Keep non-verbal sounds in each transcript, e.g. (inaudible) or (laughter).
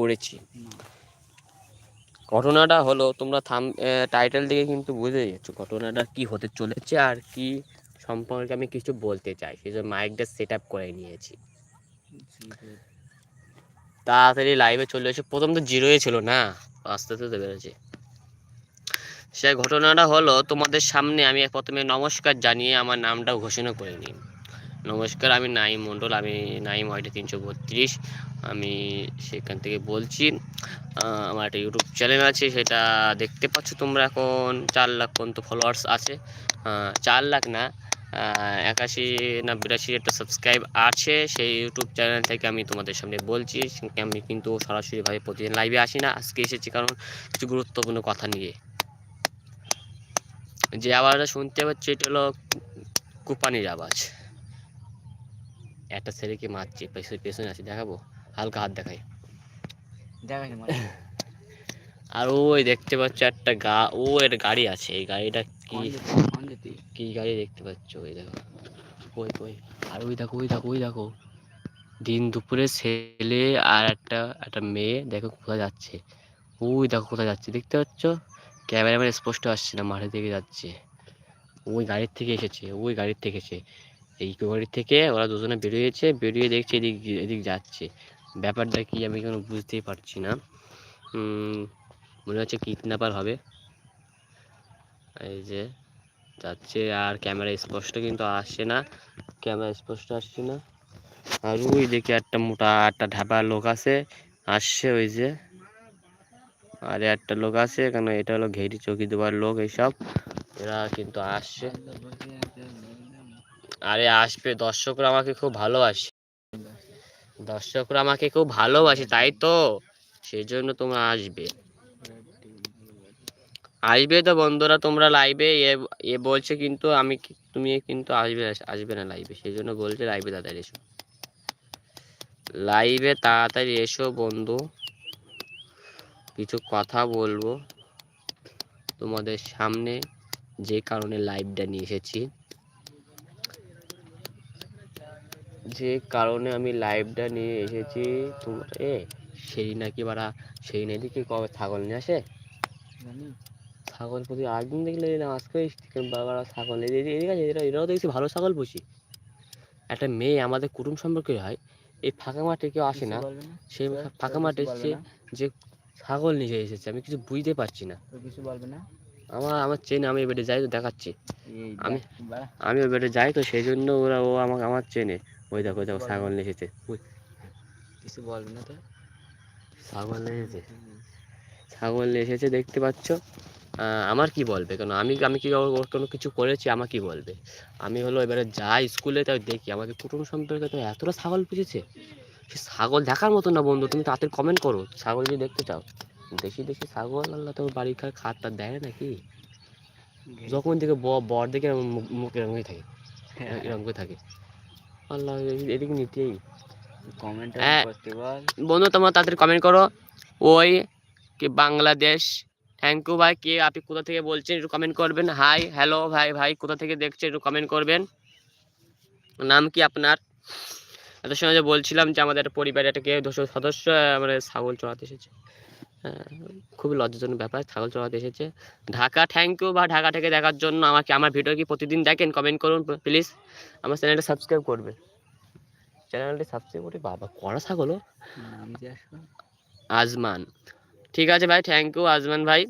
করেছি। ঘটনাটা হলো, তোমরা থাম টাইটেল থেকে কিন্তু বুঝে গেছো ঘটনাটা কি হতে চলেছে আর কি সম্পর্কে আমি কিছু বলতে চাই। সেই জন্য মাইকটা সেট আপ করে নিয়েছি। তাড়াতাড়ি লাইভে চলে এসে। প্রথম তো জিরোই ছিল না, আস্তে আস্তে বেড়েছে সেই ঘটনাটা হলো, তোমাদের সামনে আমি প্রথমে নমস্কার জানিয়ে আমার নামটা ঘোষণা করে নিই। নমস্কার, আমি নাইম মণ্ডল, আমি নাইম ওয়াইটি তিনশো বত্রিশ। আমি সেখান থেকে বলছি আমার একটা ইউটিউব চ্যানেল আছে, সেটা দেখতে পাচ্ছ তোমরা এখন, চার লাখ পর্যন্ত ফলোয়ার্স আছে। চার লাখ না একাশি না বিরাশি একটা সাবস্ক্রাইব আছে, সেই ইউটিউব চ্যানেল থেকে আমি তোমাদের সামনে বলছি আমি কিন্তু সরাসরিভাবে প্রতিদিন লাইভে আসি না। আজকে এসেছি কারণ কিছু গুরুত্বপূর্ণ কথা নিয়ে। যে আওয়াজটা শুনতে পাচ্ছি, এটা হলো কুপানির আওয়াজ। একটা ছেলেকে মারছে পেছনে পেছনে আছে দেখাবো? হালকা হাত দেখাই। (laughs) আর ওই দেখতে পাচ্ছ একটা গা ও এর গাড়ি আছে এই গাড়িটা কি কি গাড়ি দেখতে পাচ্ছ? ওই দেখো। ওই ওই আর ওই দেখো ওই দেখো ওই দেখো। দিন দুপুরে ছেলে আর একটা একটা মেয়ে দেখো কোথায় যাচ্ছে। ওই দেখো কোথায় যাচ্ছে দেখতে পাচ্ছ? ক্যামেরাম্যান স্পষ্ট আসছে না মাঠের দিকে যাচ্ছে। ওই গাড়ির থেকে এসেছে ওই গাড়ির থেকে এসে এই গাড়ির থেকে ওরা দুজনে বেরিয়েছে, বেরিয়ে দেখছে এদিক এদিক যাচ্ছে। ব্যাপারটা কি আমি কোনো বুঝতেই পারছি না। মনে হচ্ছে কিডন্যাপার হবে। এই যে, যাচ্ছে আর ক্যামেরা স্পষ্ট কিন্তু আসছে না। ক্যামেরা স্পষ্ট আসছে না। আর ওই দেখে একটা মোটা একটা ঢাবা লোক আছে, আসছে ওই যে। আর একটা লোক আছে, কেন এটা হলো ঘেরি চৌকি দেওয়ার লোক এইসব। এরা কিন্তু আসছে। আরে আসবে, দর্শকরা আমাকে খুব ভালোবাসে। দর্শকরা আমাকে খুব ভালোবাসে, তাই তো? সেই জন্য তোমরা আসবে। আসবে তো বন্ধুরা, তোমরা লাইভে এ বলছে কিন্তু আমি তুমি কিন্তু আসবে আসবে না লাইভে সেই জন্য বলছে লাইভে তাড়াতাড়ি এসো। লাইভে তাড়াতাড়ি এসো বন্ধু। কিছু কথা বলব। তোমাদের সামনে যে কারণে লাইভটা নিয়ে এসেছি। যে কারণে আমি লাইভটা নিয়ে এসেছি তোমার এ সেই নাকি বারা সেই নাকি কবে ছাগল নিয়ে আসে? ছাগল প্রতি একদিন দেখলে এরকম আজকে বাবা ছাগল এদিকে এদিকে আছে এরা এরাও দেখছি ভালো ছাগল পুষি। একটা মেয়ে আমাদের কুটুম সম্পর্কে হয় এই ফাঁকা মাঠে কেউ আসে না সেই ফাঁকা মাঠে এসছে যে ছাগল নিয়ে এসেছে আমি কিছু বুঝতে পারছি না। কিছু বলবে না? আমার আমার চেনে আমি এবারে যাই তো দেখাচ্ছি। আমি-। আমি এবারে যাই তো সেই জন্য ওরা ও আমাকে আমার চেনে। ওই দেখো ওই দেখো ছাগল নিয়ে এসেছে। কিছু বলবে না তো? ছাগল নিয়ে এসেছে। ছাগল নিয়ে এসেছে দেখতে পাচ্ছ। আমার কি বলবে? কেন আমি আমি কি কোনো কিছু করেছি? আমার কি বলবে? আমি হলো এবারে যাই স্কুলে তাই দেখি আমাদের কুটুম সম্পর্কে তো এতটা ছাগল পুষেছে। সে ছাগল দেখার মতো না বন্ধু তুমি তাড়াতাড়ি কমেন্ট করো। ছাগল যদি দেখতে চাও। দেখি দেখি ছাগল আল্লাহ তো বাড়ির খাট টাট দেয় নাকি? যখন থেকে ব- বর দেখে মুখ হয়ে থাকে। হ্যাঁ, এরকম করে থাকে। আল্লাহ এদিকে নিতেই কমেন্ট হ্যাঁ। করতে বল। বন্ধু তোমরা তাড়াতাড়ি কমেন্ট করো। ওই কি বাংলাদেশ। থ্যাংক ইউ ভাই কে আপনি কোথা থেকে বলছেন একটু কমেন্ট করবেন। হাই হ্যালো ভাই ভাই কোথা থেকে দেখছেন একটু কমেন্ট করবেন। নাম কি আপনার? এত সময় যে বলছিলাম যে আমাদের পরিবারে একটা কেউ দশ- সদস্য মানে ছাগল চড়াতে এসেছে। খুবই লজ্জাজনক ব্যাপার ছাগল চড়াতে এসেছে। ঢাকা থ্যাংক ইউ বা ঢাকা থেকে দেখার জন্য আমাকে আমার ভিডিও কি প্রতিদিন দেখেন? কমেন্ট করুন প্লিজ আমার চ্যানেলটা সাবস্ক্রাইব করবে। চ্যানেলটি সাবস্ক্রাইব করে বাবা কড়া ছাগল। আজমান। ঠিক আছে ভাই থ্যাংক ইউ আজমান ভাই।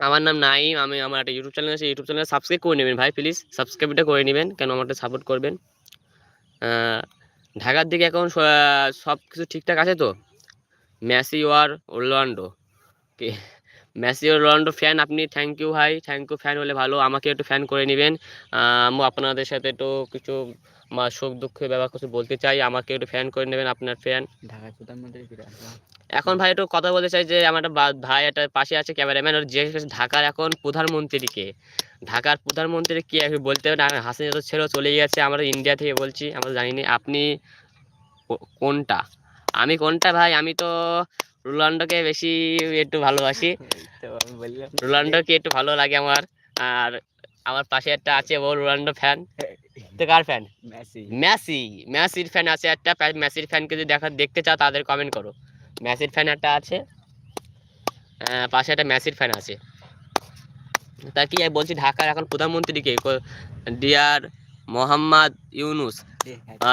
আমার নাম নাইম আমি আমার একটা ইউটিউব চ্যানেল আছে ইউটিউব চ্যানেল সাবস্ক্রাইব করে নেবেন ভাই প্লিজ সাবস্ক্রাইবটা করে নেবেন কেন আমাকে সাপোর্ট করবেন? ঢাকার দিকে এখন সব কিছু ঠিকঠাক আছে তো? মেসি আর রোনাল্ডো কে? মেসি ও রোনাল্ডো ফ্যান আপনি থ্যাংক ইউ ভাই। থ্যাংক ইউ ফ্যান হলে ভালো। আমাকে একটু ফ্যান করে নেবেন। আমি আপনাদের সাথে একটু কিছু মা সুখ দুঃখের ব্যাপার কিছু বলতে চাই। আমাকে একটু ফ্যান করে নেবেন আপনার ফ্যান ঢাকার প্রধানমন্ত্রী এখন ভাই একটু কথা বলতে চাই যে আমার একটা ভাই একটা পাশে আছে ক্যামেরাম্যান ওর জিজ্ঞেস করছে ঢাকার এখন প্রধানমন্ত্রীকে। ঢাকার প্রধানমন্ত্রী কি আমি বলতে হবে না হাসিন তো ছেড়ে চলে গেছে। আমরা ইন্ডিয়া থেকে বলছি আমরা জানি না আপনি কোনটা? আমি কোনটা ভাই? আমি তো রোনাল্ডোকে বেশি একটু ভালোবাসি। রোনাল্ডোকে একটু ভালো লাগে আমার। আর আমার পাশে একটা আছে ও রোনাল্ডো ফ্যান তো কার ফ্যান মেসি। মেসি। মেসির ফ্যান আছে একটা। মেসির ফ্যানকে যদি দেখা দেখতে চাও তাদের কমেন্ট করো। ম্যাসির ফ্যান একটা আছে। পাশে একটা ম্যাসির ফ্যান আছে। তা কি বলছি ঢাকার এখন প্রধানমন্ত্রী কে ডিয়ার মোহাম্মদ ইউনুস।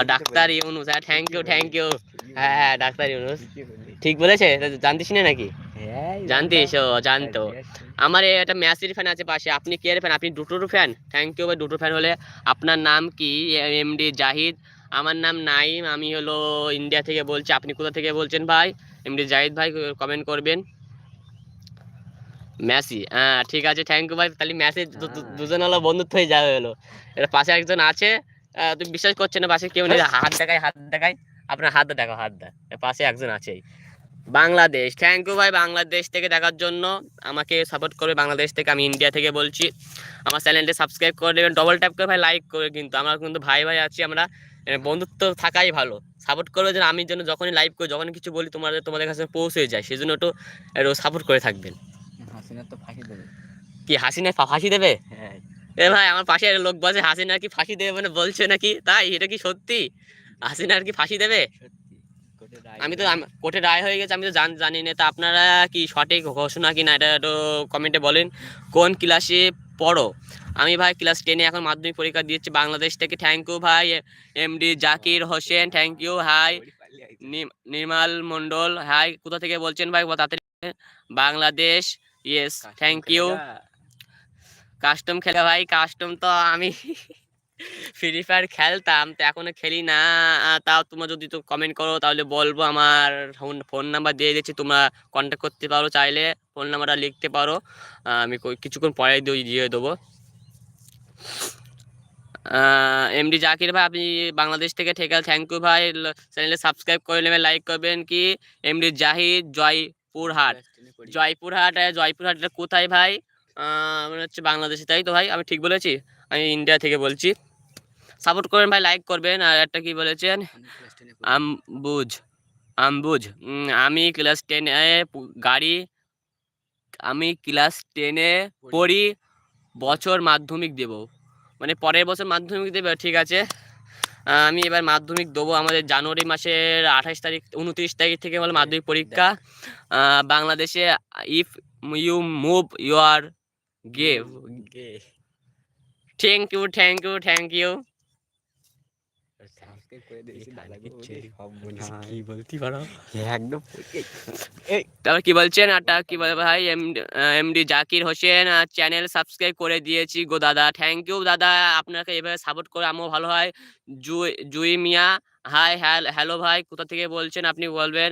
ডাক্তার ইউনুস হ্যাঁ থ্যাংক ইউ থ্যাংক ইউ হ্যাঁ হ্যাঁ ডাক্তার ইউনুস। ঠিক বলেছে? জানতিস না নাকি? জানতিস ও জানতো আমার একটা ম্যাসির ফ্যান আছে পাশে। আপনি কে ফ্যান আপনি দুটোর ফ্যান থ্যাংক ইউ ভাই দুটো ফ্যান হলে। আপনার নাম কি? এমডি জাহিদ। আমার নাম নাইম। আমি হলো ইন্ডিয়া থেকে বলছি। আপনি কোথা থেকে বলছেন ভাই? এমডি জাহিদ ভাই কমেন্ট করবেন। ম্যাসি হ্যাঁ ঠিক আছে থ্যাংক ইউ ভাই। তাহলে দু- দুজন হলো বন্ধুত্ব হয়ে যাবে হলো। এটা পাশে একজন আছে। তুমি বিশ্বাস করছেন না পাশে কেউ নেই? হাত দেখায় হাত দেখায় আপনার হাতটা দেখো হাতটা এর পাশে একজন আছেই বাংলাদেশ। থ্যাংক ইউ ভাই বাংলাদেশ থেকে দেখার জন্য আমাকে সাপোর্ট করবে। বাংলাদেশ থেকে আমি ইন্ডিয়া থেকে বলছি। আমার চ্যানেলটি সাবস্ক্রাইব করে দেবেন। ডবল ট্যাপ করে ভাই লাইক করে কিন্তু। আমরা কিন্তু ভাই ভাই আছি আমরা বন্ধুত্ব থাকাই ভালো। সাপোর্ট করবে যেন আমি যেন যখনই লাইভ করি যখনই কিছু বলি তোমাদের তোমাদের কাছে পৌঁছে যায়। সেই জন্য একটু একটু সাপোর্ট করে থাকবেন। হাসিনা তো ফাঁকি দেবে। কি হাসিনা ফাঁসি দেবে? হ্যাঁ। এ ভাই, আমার পাশে লোক বসে, হাসিনা কি ফাঁসি দেবে মানে বলছে নাকি? তাই, এটা কি সত্যি? হাসিনা আর কি ফাঁসি দেবে? আমি তো। কোর্টে রায় হয়ে গেছে, আমি তো জান জানি না। তা আপনারা কি সঠিক ঘোষণা কি না এটা একটু কমেন্টে বলেন। কোন ক্লাসে পড়ো? আমি ভাই, ক্লাস টেনে এখন মাধ্যমিক পরীক্ষা দিয়েছি বাংলাদেশ থেকে। থ্যাংক ইউ ভাই MD Zakir Hossain thank you hi Nirmal Mondal hi কোথা থেকে বলছেন ভাই? তাড়াতাড়ি Bangladesh yes thank you. Custom খেলে ভাই কাস্টম তো আমি (laughs) ফ্রি ফায়ার খেলতাম তো এখনও খেলি না। তাও তোমরা যদি তো কমেন্ট করো তাহলে বলব আমার ফোন নাম্বার দিয়ে দিচ্ছি তোমরা কন্ট্যাক্ট করতে পারো চাইলে ফোন নাম্বারটা লিখতে পারো। আমি কিছুক্ষণ পরে দিয়ে দিয়ে দেবো। এমডি জাকির ভাই আপনি বাংলাদেশ থেকে ঠিক আছে থ্যাংক ইউ ভাই। চ্যানেলে সাবস্ক্রাইব করে নেবেন লাইক করবেন কি? এমডি জাহিদ জয়পুরহাট। জয়পুরহাট আহ, কোথায় ভাই? মানে হচ্ছে বাংলাদেশে তাই তো ভাই? আমি ঠিক বলেছি? আমি ইন্ডিয়া থেকে বলছি। সাপোর্ট করবেন ভাই লাইক করবেন। আর একটা কি বলেছেন। আমবুজ। আমবুজ। আমি ক্লাস টেনে গাড়ি আমি ক্লাস টেনে পড়ি। বছর মাধ্যমিক দেব। মানে পরের বছর মাধ্যমিক দেবে ঠিক আছে? আমি এবার মাধ্যমিক দেবো আমাদের জানুয়ারি মাসের আঠাশ তারিখ উনত্রিশ তারিখ থেকে বলে মাধ্যমিক পরীক্ষা। বাংলাদেশে ইফ ইউ মুভ ইউর গেভ গে। Thank you thank you thank you তারপর কি বলছেন একটা কি বলে ভাই MD Zakir Hossain channel subscribe করে দিয়েছি গো দাদা থ্যাংক ইউ দাদা আপনাকে এভাবে সাপোর্ট করে আমিও ভালো হয় জুই জুই মিয়া হাই হ্যালো ভাই, কোথা থেকে বলছেন আপনি বলবেন?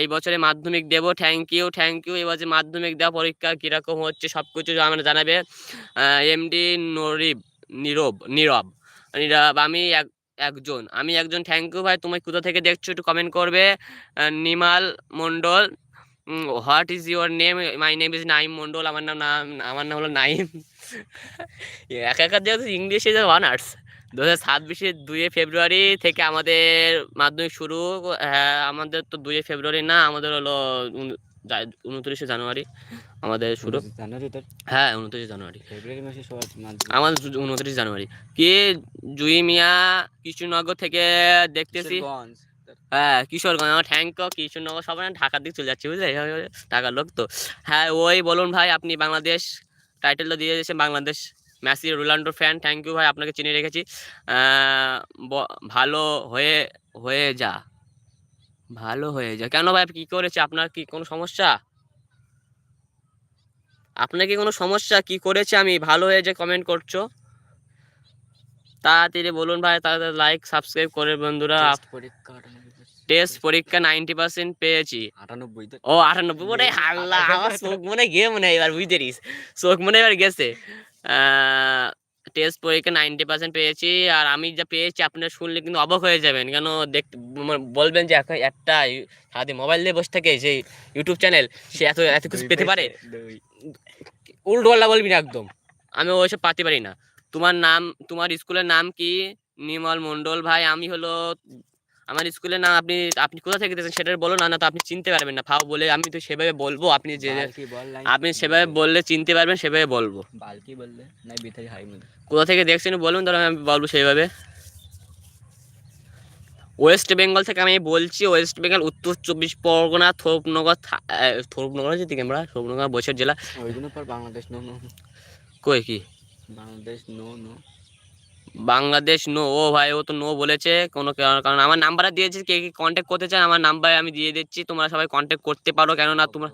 এই বছরে মাধ্যমিক দেব থ্যাংক ইউ থ্যাংক ইউ এই বছর মাধ্যমিক দেওয়া পরীক্ষা কীরকম হচ্ছে সব কিছু আমরা জানাবে এমডি নরিব নীরব নীরব নীরব আমি এক, একজন, আমি একজন থ্যাংক ইউ ভাই, তুমি কোথা থেকে দেখছ একটু কমেন্ট করবে। Nimal Mondal what is your name my name is Naim Mondal আমার নাম নাম আমার নাম হলো নাইম (laughs) একা একা যেহেতু ইংলিশে যে অনার্স দু হাজার ছাব্বিশের দুয়ে ফেব্রুয়ারি থেকে আমাদের মাধ্যমিক শুরু হ্যাঁ আমাদের তো দুয়ে ফেব্রুয়ারি না আমাদের হলো উনত্রিশে জানুয়ারি আমাদের শুরু। হ্যাঁ উনত্রিশে জানুয়ারি। ফেব্রুয়ারি মাসে। আমার উনত্রিশ জানুয়ারি। কি জুই মিয়া কৃষ্ণনগর থেকে দেখতেছি? হ্যাঁ কিশোরগঞ্জ আমার ট্যাঙ্ক কিশোরনগর সবাই ঢাকার দিক চলে যাচ্ছে বুঝলে? ঢাকার লোক তো। হ্যাঁ ওই বলুন ভাই আপনি বাংলাদেশ টাইটেলটা দিয়ে দিয়েছেন Bangladesh Messi Ronaldo fan thank you ভাই আপনাকে চিনে রেখেছি। ভালো হয়ে হয়ে যা। ভালো হয়ে যা। কেন ভাই কি করেছে? আপনার কি কোনো সমস্যা? আপনার কি কোনো সমস্যা? কি করেছে আমি? ভালো হয়ে যে কমেন্ট করছ। তাড়াতাড়ি বলুন ভাই তাড়াতাড়ি লাইক সাবস্ক্রাইব করে বন্ধুরা। টেস্ট পরীক্ষা নাইনটি পার্সেন্ট পেয়েছি। ও আটানব্বই মনে হয় হাল্লা আমার চোখ মনে গিয়ে মনে হয় এবার বুঝতে পারিস চোখ মনে এবার গেছে। টেস্ট পরীক্ষা নাইনটি পার্সেন্ট পেয়েছি। আর আমি যা পেয়েছি আপনারা শুনলে কিন্তু অবাক হয়ে যাবেন। কেন দেখতে মানে বলবেন যে এখন একটা সারাদিন মোবাইল দিয়ে বসে থাকে যে ইউটিউব চ্যানেল সে এত এত কিছু পেতে পারে। উল্টো বলবি না একদম। আমি ওইসব পাতে পারি না। তোমার নাম তোমার স্কুলের নাম কি? নির্মল মণ্ডল ভাই আমি হলো আমার স্কুলের নাম আপনি আপনি কোথা থেকে দিয়েছেন সেটা বলো না না তো আপনি চিনতে পারবেন না। ফাও বলে আমি তো সেভাবে বলব আপনি যে। আপনি সেভাবে বললে চিনতে পারবেন সেভাবে বলব। বালকি বললে নাই বিথারি হাই কোথা থেকে দেখছেন বলুন তাহলে আমি বলব সেইভাবে ওয়েস্ট বেঙ্গল থেকে আমি বলছি ওয়েস্ট বেঙ্গল উত্তর চব্বিশ পরগনা থোপনগর থোপনগর হচ্ছে দিকে আমরা থোপনগর বৈশাখ জেলা। পর বাংলাদেশ নো নো। কই কি? Bangladesh no no. Bangladesh no ও ভাই ও তো নো বলেছে কোনো কারণ আমার নাম্বারটা দিয়েছে কে কি কন্ট্যাক্ট করতে চান আমার নাম্বার আমি দিয়ে দিচ্ছি তোমরা সবাই কন্ট্যাক্ট করতে পারো কেননা তোমরা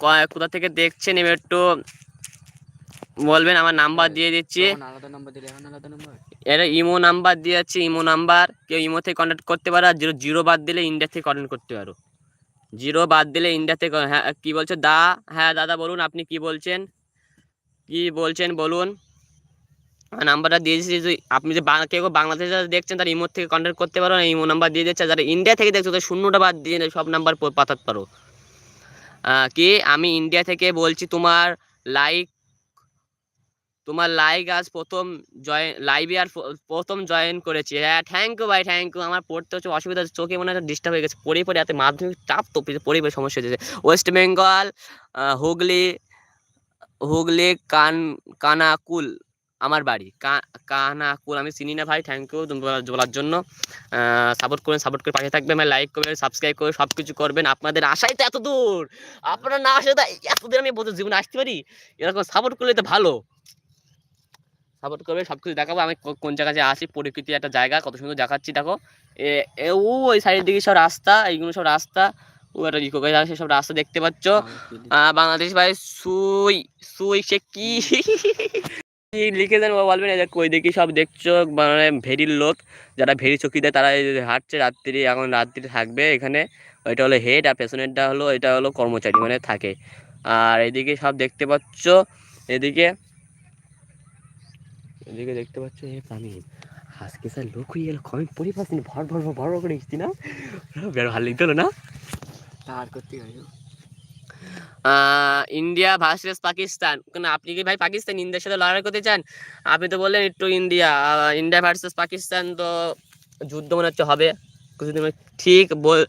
ক- কোথা থেকে দেখছেন এবার একটু বলবেন আমার নাম্বার দিয়ে দিচ্ছি। নাম্বার নাম্বার এটা ইমো নাম্বার দিয়ে যাচ্ছে ইমো নাম্বার কেউ ইমো থেকে কন্ট্যাক্ট করতে পারো আর জিরো জিরো বাদ দিলে ইন্ডিয়া থেকে কন্ট্যাক্ট করতে পারো। জিরো বাদ দিলে ইন্ডিয়া থেকে হ্যাঁ কী বলছে? দা হ্যাঁ দাদা বলুন, আপনি কি বলছেন? কি বলছেন, বলুন। নাম্বারটা দিয়ে দিচ্ছি যদি আপনি যে কেউ বাংলাদেশে যারা দেখছেন, তার ইমো থেকে কন্ট্যাক্ট করতে পারো ইমো নাম্বার দিয়ে দিচ্ছে যারা ইন্ডিয়া থেকে দেখছ, তাদের শূন্যটা বাদ দিয়ে সব নাম্বার পাঠাতে পারো। কি? আমি ইন্ডিয়া থেকে বলছি, তোমার লাইক তোমার লাইক আজ প্রথম জয়েন লাইভে আর প্রথম জয়েন করেছি। হ্যাঁ থ্যাংক ইউ ভাই থ্যাংক ইউ আমার পড়তে হচ্ছে অসুবিধা হচ্ছে চোখে মনে হয় ডিস্টার্ব হয়ে গেছে। পড়ে পড়ে এত মাধ্যমিক চাপ তো, পড়ে পড়ে সমস্যা হয়েছে ওয়েস্ট বেঙ্গল হুগলি হুগলি, কান, কানাকুল, আমার বাড়ি। কানাকুল, আমি চিনি না ভাই থ্যাংক ইউ বলার জন্য। সাপোর্ট করবেন সাপোর্ট করে পাশে থাকবেন লাইক করবেন সাবস্ক্রাইব করে সব কিছু করবেন। আপনাদের আশাই তো এত দূর। আপনারা না আসলে তো এত দূর আমি জীবনে আসতে পারি? এরকম সাপোর্ট করলে তো ভালো। সাপোর্ট করবে সব কিছু দেখাবো। আমি কোন জায়গায় আছি প্রকৃতি একটা জায়গা কত সুন্দর দেখাচ্ছি দেখো। এ ও ওই সাইডের দিকে সব রাস্তা এইগুলো সব রাস্তা। ও একটা ইকো গাছ আছে সব রাস্তা দেখতে পাচ্ছ। বাংলাদেশ ভাই সুই সুই সে কি? লিখেছেন ও বলবেন এই কই দেখি সব দেখছ মানে ভেরির লোক। যারা ভেরি চকি দেয় তারা হাঁটছে রাত্রি এখন রাত্রি থাকবে এখানে। ওইটা হলো হেড আর পেছনেরটা হলো এটা হলো কর্মচারী মানে থাকে। আর এদিকে সব দেখতে পাচ্ছ এদিকে এদিকে দেখতে পাচ্ছ এ আমি আজকে স্যার লোক হয়ে গেল কমেন্ট পড়ে পাচ্ছি ভর ভর ভর ভর করে এসছি না? বের ভালো লিখতে হলো না? তার করতে হয় ইন্ডিয়া ভার্সেস পাকিস্তান। কেন, আপনি কি ভাই পাকিস্তান, ইন্ডিয়ার সাথে লড়াই করতে চান? আপনি তো বললেন একটু ইন্ডিয়া ইন্ডিয়া ভার্সেস পাকিস্তান তো যুদ্ধ মনে হচ্ছে হবে। কিছুদিন ঠিক বল-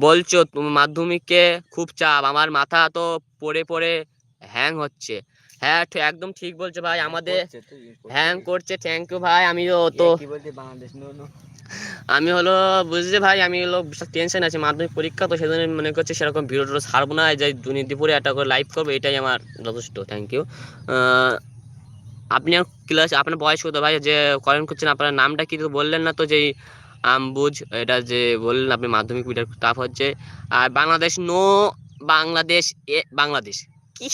বলছো মাধ্যমিকে খুব চাপ, আমার মাথা তো পড়ে পড়ে হ্যাং হচ্ছে। হ্যাঁ একদম ঠিক বলছো ভাই আমাদের হ্যাং করছে থ্যাংক ইউ ভাই আমিও তো আমি হলো বুঝলি ভাই আমি হলো বিশাল টেনশন আছে মাধ্যমিক পরীক্ষা তো সেজন্য মনে করছি সেরকম ভিডিও টিডিও ছাড়বো না যে দুর্নীতিপুরে একটা করে লাইভ করব এটাই আমার যথেষ্ট থ্যাংক ইউ আপনি ক্লাস আপনার বয়স কত ভাই? যে করেন করছেন আপনার নামটা কি তো বললেন না তো যে আমবুজ এটা যে বললেন আপনি মাধ্যমিক ভিডিও টাফ হচ্ছে। আর বাংলাদেশ নো বাংলাদেশ এ বাংলাদেশ। কি?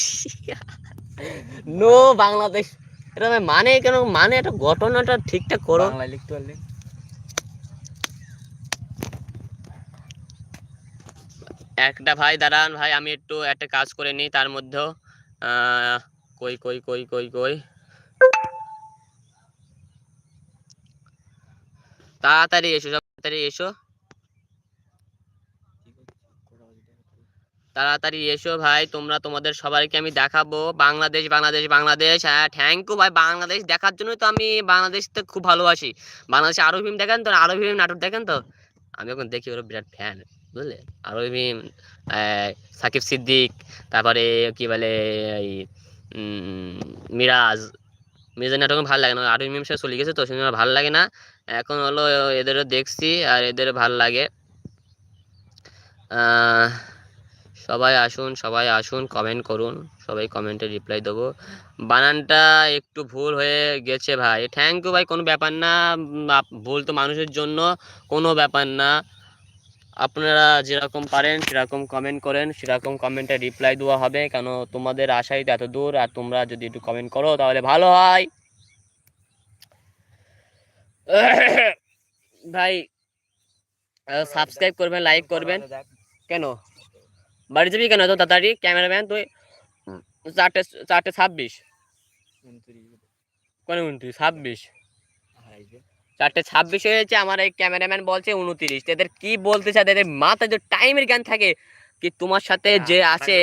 নো বাংলাদেশ। এটা মানে কেন? মানে একটা ঘটনাটা ঠিকঠাক করো। বাংলায় লিখতে পারলে। একটা ভাই দাঁড়ান ভাই আমি একটু একটা কাজ করে নিই তার মধ্যেও আহ, কই কই কই কই কই। তাড়াতাড়ি এসো তাড়াতাড়ি এসো। তাড়াতাড়ি এসো ভাই তোমরা তোমাদের সবাইকে আমি দেখাবো। বাংলাদেশ বাংলাদেশ বাংলাদেশ হ্যাঁ থ্যাংক ইউ ভাই। বাংলাদেশ দেখার জন্যই তো আমি বাংলাদেশ তো খুব ভালোবাসি। বাংলাদেশে আরও ফিল্ম দেখেন তো আরও ফিল্ম নাটক দেখেন তো। আমি এখন দেখি ওরা বিরাট ফ্যান বুঝলে? আরও ফিল্ম সাকিব সিদ্দিক তারপরে কি বলে এই মিরাজ। মিরাজের নাটক ভালো লাগে না আরও মিম সে চলে গেছে তো সেজন্য ভালো লাগে না। এখন হলো এদেরও দেখছি আর এদের ভালো লাগে। আহ, সবাই আসুন সবাই আসুন কমেন্ট করুন, সবাই কমেন্টে রিপ্লাই দেবো। বানানটা একটু ভুল হয়ে গেছে ভাই। থ্যাংক ইউ ভাই, কোনো ব্যাপার না। ভুল তো মানুষের জন্য, কোনো ব্যাপার না। আপনারা যেরকম পারেন, সেরকম কমেন্ট করেন, সেরকম কমেন্টে রিপ্লাই দেওয়া হবে। কেন তোমাদের আশাই তো এত দূর, আর তোমরা যদি একটু কমেন্ট করো, তাহলে ভালো হয়। (coughs) ভাই সাবস্ক্রাইব করবেন লাইক করবেন। কেন? বাড়ি যাবি কেন তো তাড়াতাড়ি? ক্যামেরাম্যান তুই চারটে চারটে ছাব্বিশ। কোন উনত্রিশ? ছাব্বিশ। চারটে ছাব্বিশ হয়েছে আমার এই ক্যামেরাম্যান বলছে উনত্রিশ। এদের কি বলতে চায়? এদের মাথায় যে টাইমের জ্ঞান থাকে কি তোমার সাথে যে আছে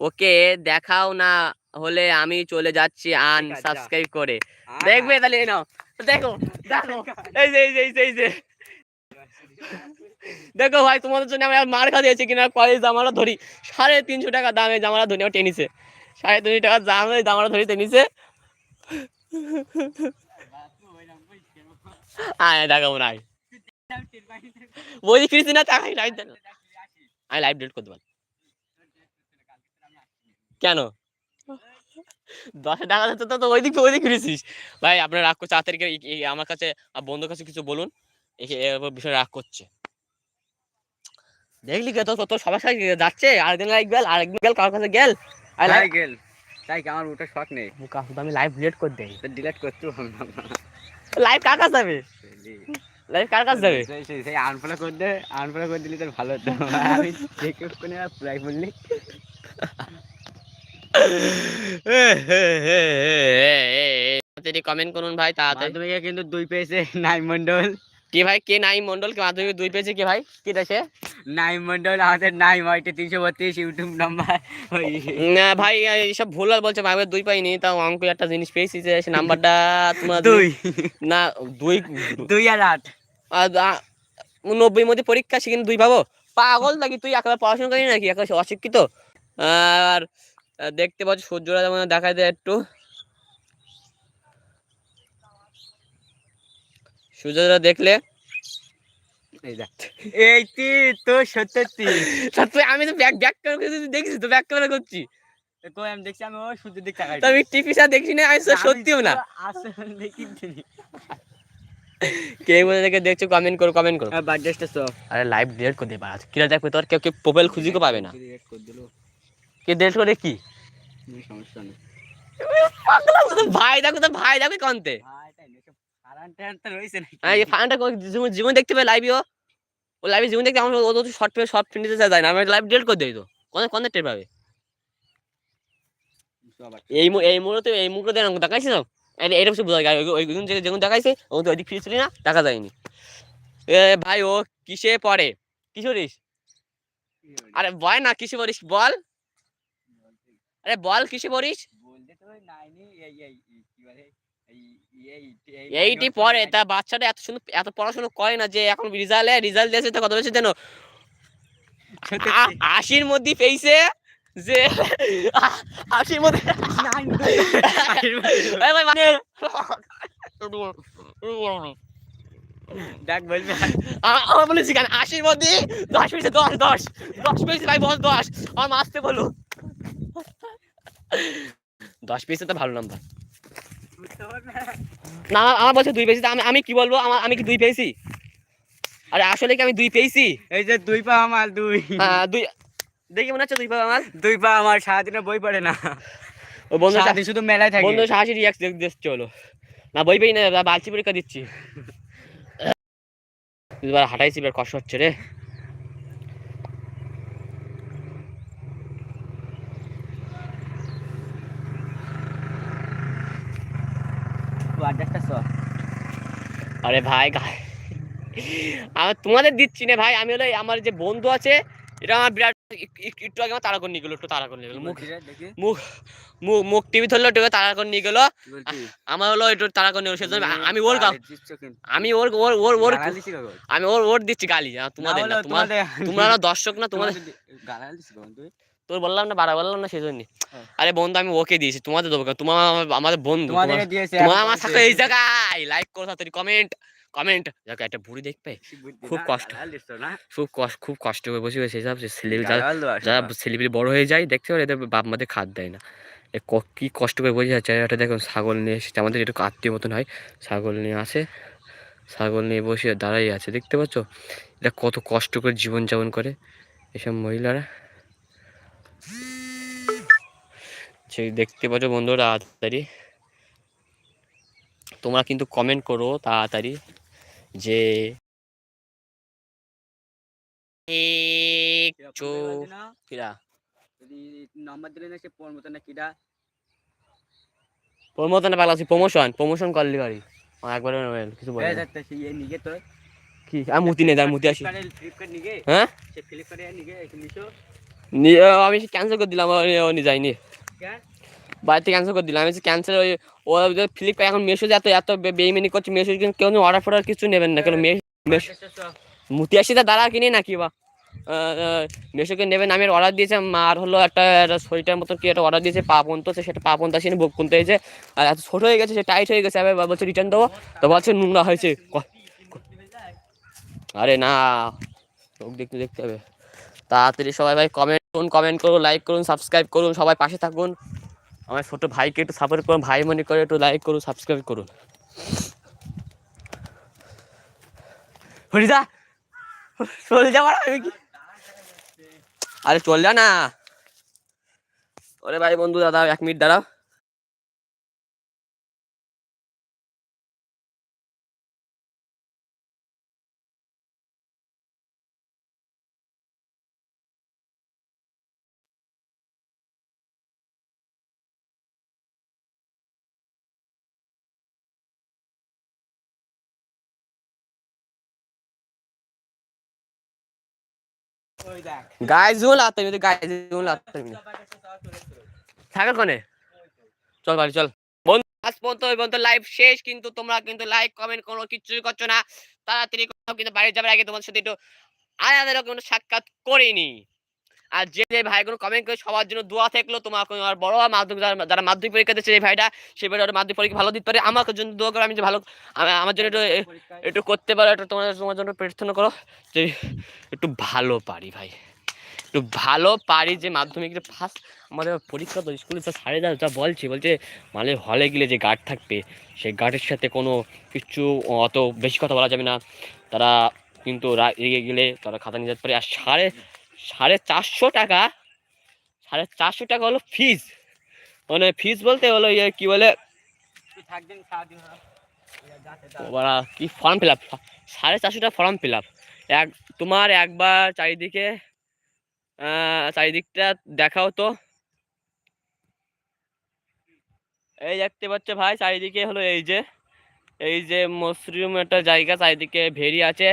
ওকে দেখাও না হলে আমি চলে যাচ্ছি আন। সাবস্ক্রাইব করে। দেখবে তাহলে নাও। দেখো দেখো। এই যে এই যে এই যে এই যে। (laughs) দেখো ভাই, তোমাদের জন্য আমি আর মার খা দিয়েছি কিনা কলেজ জামাটা ধরি। সাড়ে তিনশো টাকা দামে জামাটা ধরি আমার টেনিসে। সাড়ে তিনশো টাকা দামে জামাটা ধরি টেনিসে। আয় দেখাবো না। বলছি না, তাকাই, লাইভ আমি লাইভ ডিলিট করতে পারি কেন? দশ টাকা দিতে তো ওই দিক ওই দিক ফিরেছিস ভাই, আপনার রাগ করছে তাড়াতাড়ি আমার কাছে, আর বন্ধুর কাছে কিছু বলুন। বিষয়ে রাগ করছে। দেখলি কে তোর তোর সবার সাথে যাচ্ছে আরেকদিন লাইক গেল আরেকদিন গেল কারোর কাছে গেল আর তাই গেল তাই কি আমার ওটা শখ নেই শুধু আমি লাইভ ডিলিট করে দেই তো ডিলেট করতে হবে না লাইভ কার কাছে যাবে লাইভ কার কাছে যাবে সেই- সেই- আনফলো করে দে আনফলো করে দিলে তোর ভালো হতো আমি চেক করে প্রায় বললি কমেন্ট করুন ভাই তাড়াতাড়ি কিন্তু দুই পেয়েছে নাইম মন্ডল কে ভাই? কে নাই মন্ডল কে মাধ্যমিক দুই পেয়েছে কে ভাই? কে আছে নাইম মন্ডল আমাদের নাইম ওইটা তিনশো বত্রিশ ইউটিউব নাম্বার। না ভাই এইসব আর বলছে ভাই দুই পাইনি। তাও অঙ্ক একটা জিনিস পেয়েছি যে সে নাম্বারটা তোমার দুই। না দুই। দুই আর আট। নব্বই মধ্যে পরীক্ষা সে কিন্তু দুই পাবো? পাগল নাকি তুই? একবার পড়াশোনা করি নাকি? একেবারে অশিক্ষিত? আর দেখতে পাচ্ছ সূর্যরা যেমন দেখায় দেয় একটু। সূর্যরা দেখলে? এইটি তো তুই আমি তো ব্যাক ব্যাক করে করছি, তো ব্যাক করে করছি। আমি দেখছি আমি দিক তাকাই। আমি দেখছি না আমি সত্যিও না। কে বলে দেখে দেখছ কমেন্ট করো কমেন্ট করো। বার্থডেটা সব আরে লাইভ ডিলিট করে দে কিরা দেখবে তোর কেউ কেউ প্রোফাইল খুঁজি কো পাবে না। কে ডিলিট করে কি? সমস্যা নেই। ভাই দেখো তো ভাই দেখো কন্তে। হ্যাঁ এই ফানটা জীবন জীবন দেখতে পাই লাইভও ও। লাইভে জীবন দেখতে আমার ও তো শর্ট পেয়ে শর্ট ফিনিতে যায় না। আমি লাইভ ডিলিট করে দেই তো। কোন কোন টের পাবে? এই এই মুহূর্তে এই মুহূর্তে দেখাইছি তো এই- এইরকম বোঝা যায় ওই ওই যেগুন যেগুন দেখাইছে ও তো ওইদিক ফিরেছিলি না দেখা যায়নি। এ ভাই ও কিসে পড়ে? কি করিস আরে বয় না কিসে পড়িস? বল। আরে বল কিসে পড়িস? বলতে তো নাইনি এই এই এই কি বলে এই এই এই এইটি পরে তা বাচ্চাটা এত সুন্দর এত পড়াশোনা করে না যে এখন রেজাল্ট রেজাল্ট দিয়েছে তা কত বেশি জানো আশির মধ্যে পেয়েছে যে আশির মধ্যে মানে ডাক বলবে আমার বলেছি কেন আশির মধ্যে দশ পেয়েছে দশ দশ দশ পেয়েছে ভাই বল দশ। আমার মাসতে বলো দশ পেয়েছে তো ভালো নাম্বার না আমার- বলছে দুই পেয়েছি আমি আমি কি বলব? আমার আমি কি দুই পেয়েছি? আরে আসলে কি আমি দুই পেয়েছি? এই যে দুই পা আমার দুই। আহ, দুই। দেখি মনে হচ্ছে দুই পাবে আমার? দুই পা আমার সারাদিনে বই পড়ে না। ও বন্ধু সারাদিন শুধু মেলায় থাকে। বন্ধু হাসি রিয়াক্ট দেখতে হলো না বই পেই না বালতি পরীক্ষা দিচ্ছি। (laughs) এবার হাঁটাইছি এবার কষ্ট হচ্ছে রে। বার্থডেটা সব আরে ভাই আমার তোমাদের দিচ্ছি না ভাই আমি হলো আমার যে বন্ধু আছে এটা আমার বিরাট এক- এক- একটু আগে আমার তাড়া করে নিয়ে গেলো একটু তাড়া করে নিয়ে গেলো মুখ মুখ মুখ মুখ টিভি ধরলো একটু তাড়া করে নিয়ে গেলো আমার হলো একটু তাড়া করে নিয়ে সেজন্য আমি ওর গা- গালি দিচ্ছ কিন্তু। আমি ওর ওর ওর ওর? আমি ওর ওর দিচ্ছি গালি তোমাদের না তোমাদের- তোমরা দর্শক না তোমাদের দিচ্ছি? তোর বললাম না বাড়া বললাম না সেজন্য হ্যাঁ। আরে বন্ধু আমি ওকে দিয়েছি তোমাদের দেবো তোমার আমাদের বন্ধু তোমার- আমার সাথে এই জায়গায়। লাইক করো তাড়াতাড়ি কমেন্ট কমেন্ট দেখো একটা বুড়ি দেখবে। খুব কষ্ট। খুব কষ্ট খুব কষ্ট করে বসে বসে সব যারা। সেলিব্রিটি বড় হয়ে যায় দেখতে পারে এদের বাপ মাদের খাদ দেয় না। ক- কষ্ট করে বসে যাচ্ছে এটা দেখুন ছাগল নিয়ে এসেছে আমাদের একটু আত্মীয় মতন হয়। ছাগল নিয়ে আসে ছাগল নিয়ে বসে দাঁড়াই আছে দেখতে পাচ্ছ? এটা কত কষ্ট করে জীবনযাপন করে এসব মহিলারা। সেই দেখতে পাচ্ছ বন্ধুরা তাড়াতাড়ি। তোমরা কিন্তু কমেন্ট করো তাড়াতাড়ি যে কিরা? প্রমোশন আছে প্রমোশন প্রমোশন করলি গাড়ি কিছু বলে এই কি? আমি মুতি নেই মুতি আসি। হ্যাঁ? আমি ক্যান্সেল করে দিলাম ও নি যাইনি। বাড়িতে ক্যান্সেল করে দিলাম আমি ক্যান্সেল ওই ও ফ্লিপকার্ট এখন মেসেজ এত এত বেইমানি করছে মেসেজ কিন্তু কেউ অর্ডার ফর্ডার কিছু নেবেন না কেন সব। মুতি আসি তা দাঁড়া কিনে নাকি বা? মেশোকে নেবেন আমি অর্ডার দিয়েছে আর হলো একটা শরীরটার মতো কি একটা অর্ডার দিয়েছে পা পন্ত সেটা পা পন্ত আসেনি বুক পন্ত হয়েছে। আর এত ছোটো হয়ে গেছে সে টাইট হয়ে গেছে আবার বলছে রিটার্ন দেবো তো বলছে নোংরা হয়েছে আরে না চোখ দেখতে দেখতে হবে। তাড়াতাড়ি সবাই ভাই কমেন্ট করুন কমেন্ট করুন লাইক করুন সাবস্ক্রাইব করুন, সবাই পাশে থাকুন। আমার ছোটো ভাইকে একটু সাপোর্ট করুন, ভাই মনে করে একটু লাইক করুন সাবস্ক্রাইব করুন। হরিদা, চলে যাবার আমি কি? আরে চল যা না। ওরে ভাই বন্ধু, দাদা, এক মিনিট দাঁড়াও। শেষ, কিন্তু তোমরা কিন্তু কোনো কিছুই করছ না। তাড়াতাড়ি কিন্তু যাবার আগে তোমার সাথে একটু সাক্ষাৎ করিনি। আর যে যে ভাইগুলো কমেন্ট করে সবার জন্য দোয়া থাকল তোমার আর বড় মাধ্যমিক যারা- মাধ্যমিক পরীক্ষা দিচ্ছে এই ভাইটা, সেই ভাইটা মাধ্যমিক পরীক্ষা ভালো দিতে পারে। আমার জন্য দোয়া করো, আমি যে ভালো আমার জন্য একটু একটু করতে পারো, একটু তোমার তোমার জন্য প্রার্থনা করো যে একটু ভালো পারি ভাই। একটু ভালো পারি যে মাধ্যমিক যে ফার্স্ট আমাদের পরীক্ষা তো স্কুলে যা সাড়ে যা যা বলছে বলছে মানে হলে গেলে যে গার্ড থাকবে, সেই গার্ডের সাথে কোনো কিছু অত বেশি কথা বলা যাবে না। তারা কিন্তু রেগে গেলে তারা খাতা নিয়ে যেতে পারে। আর সাড়ে সাড়ে চারশো টাকা। সাড়ে চারশো টাকা হলো ফিজ মানে ফিজ বলতে হলো ইয়ে কী বলে? কি ফর্ম ফিল আপ সাড়ে চারশো টাকা ফর্ম ফিল আপ এক, তোমার একবার চারিদিকে চারিদিকটা দেখাও তো। এই দেখতে পাচ্ছ ভাই, চারিদিকে হলো এই যে এই যে মশরুম একটা জায়গা, চারিদিকে ভেরি আছে।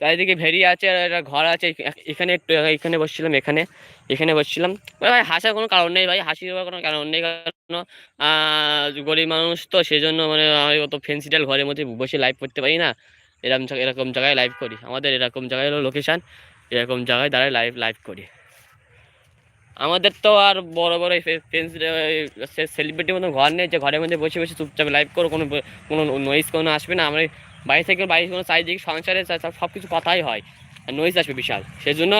চারিদিকে ভেরি আছে আর একটা ঘর আছে। এখানে একটু এখানে বসছিলাম, এখানে এখানে বসছিলাম। ভাই, হাসার কোনো কারণ নেই ভাই হাসির কোনো কারণ নেই কারণ গরিব মানুষ তো সেই জন্য মানে আমি অত ফেন্সিটাল ঘরের মধ্যে বসে লাইভ করতে পারি না। এরকম এরকম জায়গায় লাইভ করি। আমাদের এরকম জায়গায় হলো লোকেশান এরকম জায়গায় দাঁড়ায় লাইভ লাইভ করি। আমাদের তো আর বড় বড় ফেন্স সেলিব্রিটির মতো ঘর নেই যে ঘরের মধ্যে বসে বসে চুপচাপ লাইভ করো, কোনো কোনো নয়েজ কোনো আসবে না। আমরা বাড়ি থেকে বাইরে কোনো চারিদিকে সংসারে সব কিছু কথাই হয়। আর নয়েজ আসবে বিশাল। সেই জন্য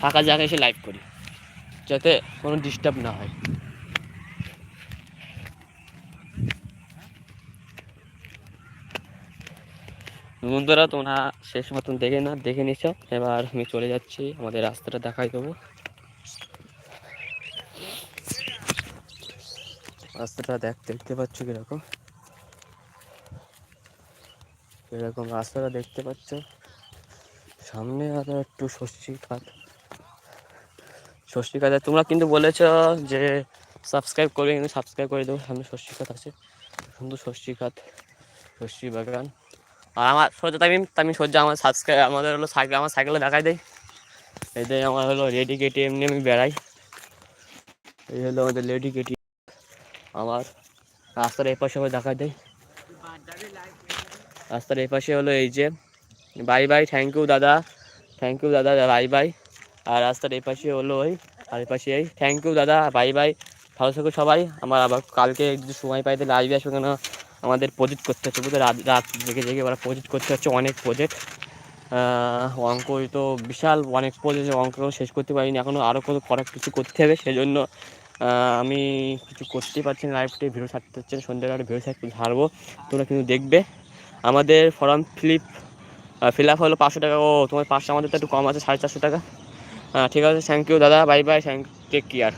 ফাঁকা জায়গায় এসে লাইভ করি, যাতে কোনো ডিস্টার্ব না হয়। বন্ধুরা, তোমরা শেষ মতন দেখে না, দেখে নিছ। এবার আমি চলে যাচ্ছি, আমাদের রাস্তাটা দেখাই দেবো রাস্তাটা দেখ দেখতে পাচ্ছ কীরকম? এরকম রাস্তাটা দেখতে পাচ্ছ। সামনে আরও একটু ষষ্ঠী খাত। ষষ্ঠী খাত, তোমরা কিন্তু বলেছ যে সাবস্ক্রাইব করবে, কিন্তু সাবস্ক্রাইব করে দেবো। সামনে ষষ্ঠী খাত আছে। সুন্দর ষষ্ঠী খাত ষষ্ঠী বাগান। আর আমার সোজা তামিম তামিম সোজা আমার সাবস্ক্রাইব আমাদের হলো সাইকেল, আমার সাইকেলে দেখাই দেয়। এটাই আমার হলো রেডি কেটে এমনি আমি বেড়াই। এই হলো আমাদের লেডি কেটি আমার রাস্তার এপাশে পাশে দেখা দেয়। রাস্তার এই পাশে হলো এই যে বাই বাই থ্যাংক ইউ দাদা থ্যাংক ইউ দাদা বাই বাই আর রাস্তার এই পাশে হলো ওই, আর এই পাশে এই থ্যাংক ইউ দাদা বাই বাই ভালো থেকো সবাই, আমার আবার কালকে যদি সময় পাই তাহলে আসবে আসবে কেন? আমাদের প্রজেক্ট করতে হচ্ছে বুঝতে রাত রাত জেগে জেগে ওরা প্রজেক্ট করতে হচ্ছে, অনেক প্রজেক্ট অঙ্ক তো বিশাল, অনেক প্রজেক্ট অঙ্ক শেষ করতে পারিনি এখনও আরও কত করা কিছু করতে হবে সেই জন্য আমি কিছু করতেই পারছি না লাইভটে ভিডিও ছাড়তে হচ্ছে সন্ধ্যাবেলা ভিডিও ছাড়তে ছাড়বো, তোমরা কিন্তু দেখবে। আমাদের ফর্ম ফিলিপ ফিল আপ হলো পাঁচশো টাকা। ও, তোমার পাঁচশো, আমাদের তো একটু কম আছে, সাড়ে চারশো টাকা। ঠিক আছে থ্যাংক ইউ দাদা bye bye thank take care